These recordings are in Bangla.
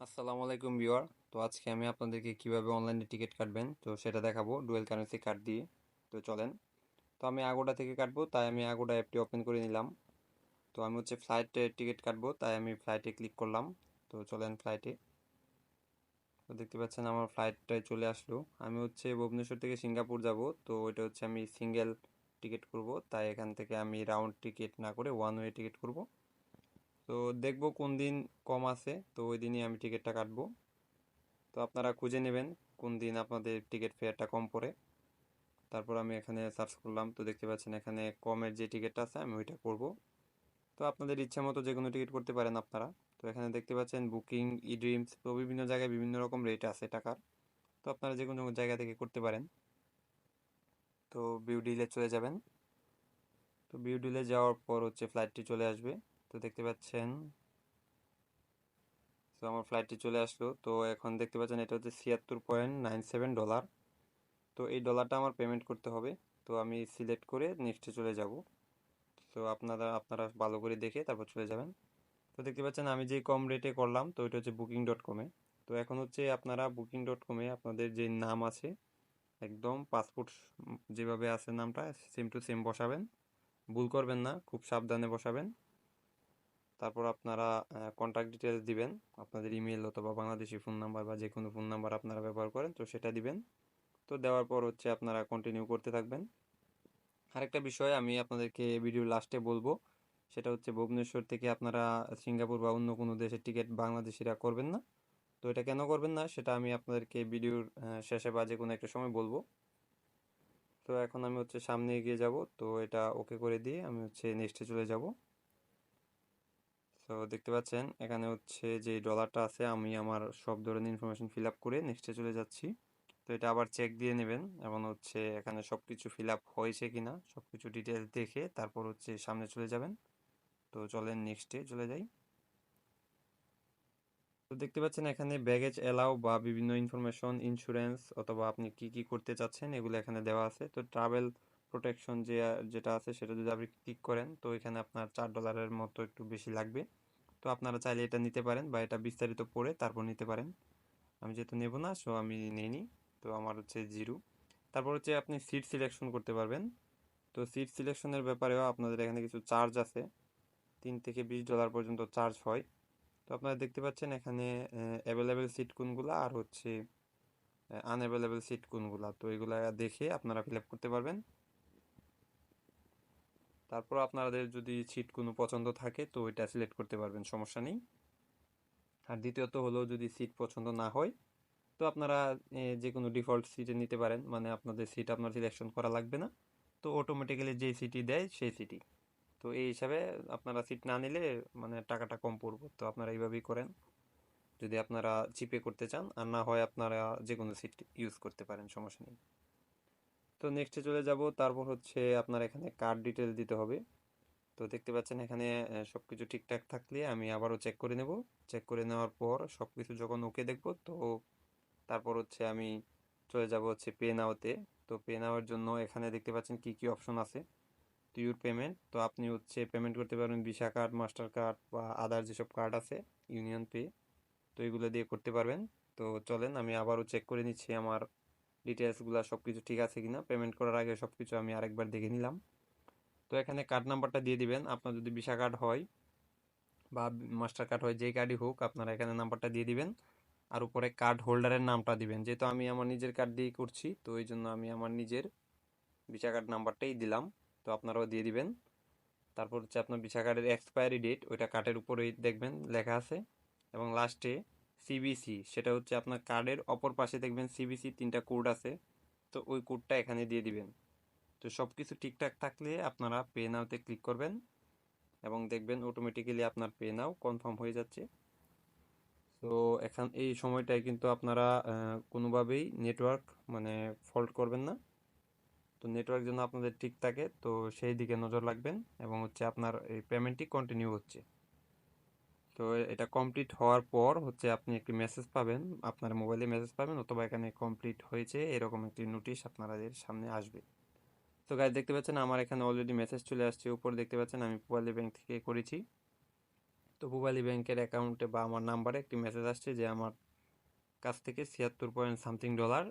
আসসালামু আলাইকুম ভিউয়ার। তো আজকে আমি আপনাদেরকে কীভাবে অনলাইনে টিকিট কাটবেন, তো সেটা দেখাবো, ডুয়েল কারেন্সি কার্ড দিয়ে। তো চলেন। তো আমি আগোডা থেকে কাটবো, তাই আমি আগোডা অ্যাপটি ওপেন করে নিলাম। তো আমি হচ্ছে ফ্লাইটে টিকিট কাটবো, তাই আমি ফ্লাইটে ক্লিক করলাম। তো চলেন ফ্লাইটে। তো দেখতে পাচ্ছেন আমার ফ্লাইটটাই চলে আসলো। আমি হচ্ছে ভুবনেশ্বর থেকে সিঙ্গাপুর যাব, তো ওইটা হচ্ছে আমি সিঙ্গেল টিকিট করব, তাই এখান থেকে আমি রাউন্ড টিকিট না করে ওয়ান ওয়ে টিকিট করব। তো দেখব কোন দিন কম আছে, তো ওই দিনই আমি টিকিটটা কাটবো। তো আপনারা খুঁজে নেবেন কোন দিন আপনাদের টিকিট ফেয়ারটা কম পড়ে। তারপর আমি এখানে সার্চ করলাম, তো দেখতে পাচ্ছেন এখানে কমের যে টিকিটটা আছে আমি ওইটা করব। তো আপনাদের ইচ্ছা মতো যে কোনো টিকিট করতে পারেন আপনারা। তো এখানে দেখতে পাচ্ছেন বুকিং ই ড্রিমস তো বিভিন্ন জায়গায় বিভিন্ন রকম রেট আছে টাকার। তো আপনারা যে কোনো জায়গা থেকে করতে পারেন। তো বিউ ডিলে চলে যাবেন। তো বিউ ডিলে যাওয়ার পর হচ্ছে ফ্লাইটটি চলে আসবে। তো দেখতে পাচ্ছেন। তো আমার ফ্লাইটটি চলে আসলো। তো এখন দেখতে পাচ্ছেন এটা হচ্ছে ছিয়াত্তর পয়েন্ট নাইন সেভেন ডলার। তো এই ডলারটা আমার পেমেন্ট করতে হবে। তো আমি সিলেক্ট করে নেক্সটে চলে যাব। তো আপনারা আপনারা ভালো করে দেখে তারপর চলে যাবেন। তো দেখতে পাচ্ছেন আমি যে কম রেটে করলাম, তো এটা হচ্ছে বুকিং ডট কমে তো এখন হচ্ছে আপনারা বুকিং ডট কমে আপনাদের যে নাম আছে, একদম পাসপোর্ট যেভাবে আছে নামটা সেম টু সেম বসাবেন। ভুল করবেন না, খুব সাবধানে বসাবেন। তারপর আপনারা কন্ট্যাক্ট ডিটেলস দিবেন। আপনাদের ইমেল অথবা বাংলাদেশি ফোন নাম্বার বা যে কোনো ফোন নাম্বার আপনারা ব্যবহার করেন, তো সেটা দিবেন। তো দেওয়ার পর হচ্ছে আপনারা কন্টিনিউ করতে থাকবেন। আরেকটা বিষয় আমি আপনাদেরকে ভিডিও লাস্টে বলব, সেটা হচ্ছে ভুবনেশ্বর থেকে আপনারা সিঙ্গাপুর বা অন্য কোনো দেশের টিকিট বাংলাদেশিরা করবেন না। তো এটা কেন করবেন না, সেটা আমি আপনাদেরকে ভিডিওর শেষে বা যে কোনো একটা সময় বলব। তো এখন আমি হচ্ছে সামনে এগিয়ে যাব, তো এটা ওকে করে দিয়ে আমি হচ্ছে নেক্সটে চলে যাব। তো দেখতে পাচ্ছেন, এখানে হচ্ছে যে ডলারটা আছে, আমি আমার সব ধরনের ইনফরমেশন ফিল আপ করে নেক্সটে চলে যাচ্ছি। তো এটা আবার চেক দিয়ে নেবেন এবং হচ্ছে এখানে সব কিছু ফিল আপ হয়েছে কি না সব কিছু ডিটেলস দেখে তারপর হচ্ছে সামনে চলে যাবেন। তো চলেন নেক্সটে চলে যাই। তো দেখতে পাচ্ছেন, এখানে ব্যাগেজ এলাও বা বিভিন্ন ইনফরমেশন ইন্স্যুরেন্স অথবা আপনি কি কি করতে চাচ্ছেন, এগুলো এখানে দেওয়া আছে। তো ট্রাভেল প্রোটেকশন যে, যেটা আছে সেটা যদি আপনি ক্লিক করেন, তো এখানে আপনার চার ডলারের মতো একটু বেশি লাগবে। তো আপনারা চাইলে এটা নিতে পারেন বা এটা বিস্তারিত পড়ে তারপর নিতে পারেন। আমি যেহেতু নেব না সো আমি নিইনি তো আমার হচ্ছে জিরো। তারপর হচ্ছে আপনি সিট সিলেকশন করতে পারবেন। তো সিট সিলেকশনের ব্যাপারেও আপনাদের এখানে কিছু চার্জ আছে। তিন থেকে বিশ ডলার পর্যন্ত চার্জ হয়। তো আপনারা দেখতে পাচ্ছেন এখানে অ্যাভেলেবেল সিট কোনগুলো আর হচ্ছে আনঅ্যাভেলেবেল সিট কোনগুলো। তো এগুলা দেখে আপনারা ফিল আপ করতে পারবেন। তারপর আপনাদের যদি সিট কোনো পছন্দ থাকে, তো ওইটা সিলেক্ট করতে পারবেন, সমস্যা নেই। আর দ্বিতীয়ত হলো যদি সিট পছন্দ না হয়, তো আপনারা যে কোনো ডিফল্ট সিটে নিতে পারেন মানে আপনাদের সিট আপনার সিলেকশন করা লাগবে না। তো অটোমেটিক্যালি যে সিটি দেয়, সেই সিটি তো এই হিসাবে আপনারা সিট না নিলে মানে টাকাটা কম পড়বে। তো আপনারা এইভাবেই করেন। যদি আপনারা চিপে করতে চান, আর না হয় আপনারা যে কোনো সিট ইউজ করতে পারেন, সমস্যা নেই। তো নেক্সটে চলে যাব। তারপর হচ্ছে আপনার এখানে কার্ড ডিটেল দিতে হবে। তো দেখতে পাচ্ছেন এখানে সব কিছু ঠিকঠাক থাকলে আমি আবারও চেক করে নেব। চেক করে নেওয়ার পর সব কিছু যখন ওকে দেখব, তো তারপর হচ্ছে আমি চলে যাব হচ্ছে পে নাওতে তো। পে নেওয়ার জন্য এখানে দেখতে পাচ্ছেন কি কি অপশন আছে? তো ইউর পেমেন্ট তো আপনি হচ্ছে পেমেন্ট করতে পারবেন ভিসা কার্ড মাস্টার কার্ড বা আদার যেসব কার্ড আছে ইউনিয়ন পে তো এগুলো দিয়ে করতে পারবেন। তো চলেন, আমি আবারও চেক করে নিচ্ছি আমার ডিটেলসগুলো সব কিছু ঠিক আছে কিনা পেমেন্ট করার আগে সব কিছু আমি আরেকবার দেখে নিলাম। তো এখানে কার্ড নাম্বারটা দিয়ে দিবেন। আপনার যদি ভিসা কার্ড হয় বা মাস্টার কার্ড হয়, যেই কার্ডই হোক, আপনারা এখানে নাম্বারটা দিয়ে দিবেন। আর উপরে কার্ড হোল্ডারের নামটা দিবেন। যেহেতু আমি আমার নিজের কার্ড দিয়েই করছি, তো এই জন্য আমি আমার নিজের ভিসা কার্ড নাম্বারটাই দিলাম। তো আপনারাও দিয়ে দিবেন। তারপর হচ্ছে আপনার ভিসা কার্ডের এক্সপায়ারি ডেট ওইটা কার্ডের উপরেই দেখবেন, লেখা আছে। এবং লাস্টে সিবিসি সেটা হচ্ছে আপনার কার্ডের অপর পাশে দেখবেন সিবিসি তিনটা কোড আছে, তো ওই কোডটা এখানে দিয়ে দিবেন। তো সব কিছু ঠিকঠাক থাকলে আপনারা পে নাওতে ক্লিক করবেন এবং দেখবেন অটোমেটিক্যালি আপনার পে নাও কনফার্ম হয়ে যাচ্ছে। তো এখন এই সময়টায় কিন্তু আপনারা কোনোভাবেই নেটওয়ার্ক মানে ফল্ট করবেন না। তো নেটওয়ার্ক যেন আপনাদের ঠিক থাকে, তো সেই দিকে নজর রাখবেন এবং হচ্ছে আপনার এই পেমেন্টটি কন্টিনিউ হচ্ছে। তো এটা কমপ্লিট হওয়ার পর হচ্ছে আপনি একটি মেসেজ পাবেন, আপনার মোবাইলে মেসেজ পাবেন অথবা এখানে কমপ্লিট হয়েছে এরকম একটি নোটিশ আপনাদের সামনে আসবে। তো গাইজ দেখতে পাচ্ছেন আমার এখানে অলরেডি মেসেজ চলে আসছে, উপরে দেখতে পাচ্ছেন আমি পোয়ালি ব্যাংক থেকে করেছি। তো পূবালী ব্যাংকের অ্যাকাউন্টে বা আমার নাম্বারে একটি মেসেজ আসছে যে আমার কাছ থেকে ছিয়াত্তর পয়েন্ট সামথিং ডলার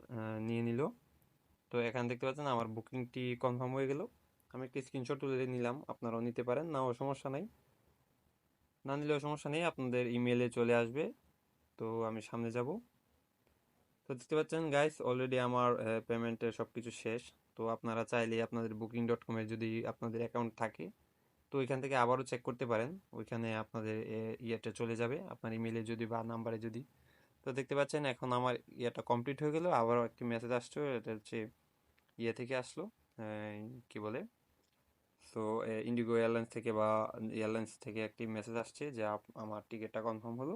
নিয়ে নিল। তো এখান দেখতে পাচ্ছেন আমার বুকিংটি কনফার্ম হয়ে গেল। আমি একটি স্ক্রিনশট তুলে নিলাম, আপনারাও নিতে পারেন, নাও সমস্যা নাই। না নিলেও সমস্যা নেই, আপনাদের ইমেলে চলে আসবে। তো আমি সামনে যাব। তো দেখতে পাচ্ছেন গাইস অলরেডি আমার পেমেন্টের সব কিছু শেষ। তো আপনারা চাইলে আপনাদের বুকিং ডট কমে যদি আপনাদের অ্যাকাউন্ট থাকে, তো ওইখান থেকে আবারও চেক করতে পারেন। ওইখানে আপনাদের ইয়েটা চলে যাবে, আপনার ইমেলে যদি বা নাম্বারে যদি। তো দেখতে পাচ্ছেন এখন আমার ইয়েটা কমপ্লিট হয়ে গেল, আবারও একটি মেসেজ আসছো, এটা হচ্ছে ইয়ে থেকে আসলো কি বলে? সো ইন্ডিগো এয়ারলাইন্স থেকে বা এয়ারলাইন্স থেকে একটি মেসেজ আসছে যে আমার টিকিটটা কনফার্ম হলো।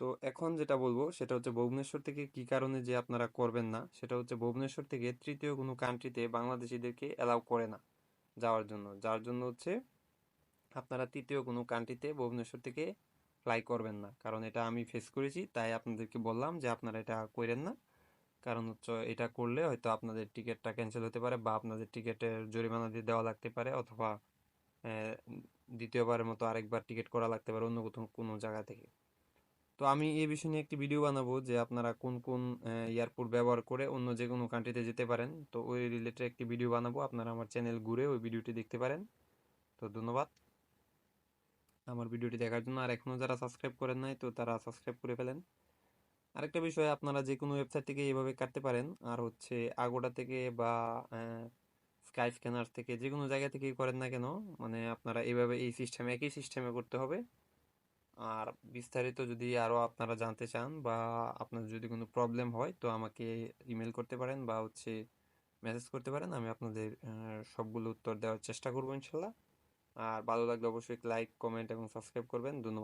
তো এখন যেটা বলব, সেটা হচ্ছে ভুবনেশ্বর থেকে কি কারণে যে আপনারা করবেন না, সেটা হচ্ছে ভুবনেশ্বর থেকে তৃতীয় কোনো কান্ট্রিতে বাংলাদেশিদেরকে অ্যালাউ করে না যাওয়ার জন্য। যার জন্য হচ্ছে, আপনারা তৃতীয় কোনো কান্ট্রিতে ভুবনেশ্বর থেকে ফ্লাই করবেন না। কারণ এটা আমি ফেস করেছি, তাই আপনাদেরকে বললাম যে, আপনারা এটা করেন না। কারণ হচ্ছে এটা করলে হয়তো আপনাদের টিকিটটা ক্যান্সেল হতে পারে বা আপনাদের টিকিটের জরিমানা দিয়ে দেওয়া লাগতে পারে অথবা দ্বিতীয়বারের মতো আরেকবার টিকিট করা লাগতে পারে অন্য কোথাও কোনো জায়গা থেকে। তো আমি এই বিষয় নিয়ে একটি ভিডিও বানাবো যে আপনারা কোন কোন এয়ারপোর্ট ব্যবহার করে অন্য যে কোনো কান্ট্রিতে যেতে পারেন। তো ওই রিলেটেড একটি ভিডিও বানাবো, আপনারা আমার চ্যানেল ঘুরে ওই ভিডিওটি দেখতে পারেন। তো ধন্যবাদ। আমার ভিডিওটি দেখার জন্য আর এখনও যারা সাবস্ক্রাইব করেন নাই তো তারা সাবস্ক্রাইব করে ফেলেন। আরেকটা বিষয়, আপনারা যে কোনো ওয়েবসাইট থেকে এইভাবে কাটতে পারেন। আর হচ্ছে আগোডা থেকে বা স্কাই স্ক্যানার থেকে যে কোনো জায়গা থেকেই করেন না কেন মানে আপনারা এইভাবে এই সিস্টেমে একই সিস্টেমে করতে হবে। আর বিস্তারিত যদি আরও আপনারা জানতে চান বা আপনার যদি কোনো প্রবলেম হয়, তো আমাকে ইমেল করতে পারেন বা হচ্ছে মেসেজ করতে পারেন। আমি আপনাদের সবগুলো উত্তর দেওয়ার চেষ্টা করব ইনশাল্লাহ। আর ভালো লাগলে অবশ্যই লাইক কমেন্ট এবং সাবস্ক্রাইব করবেন। ধন্যবাদ।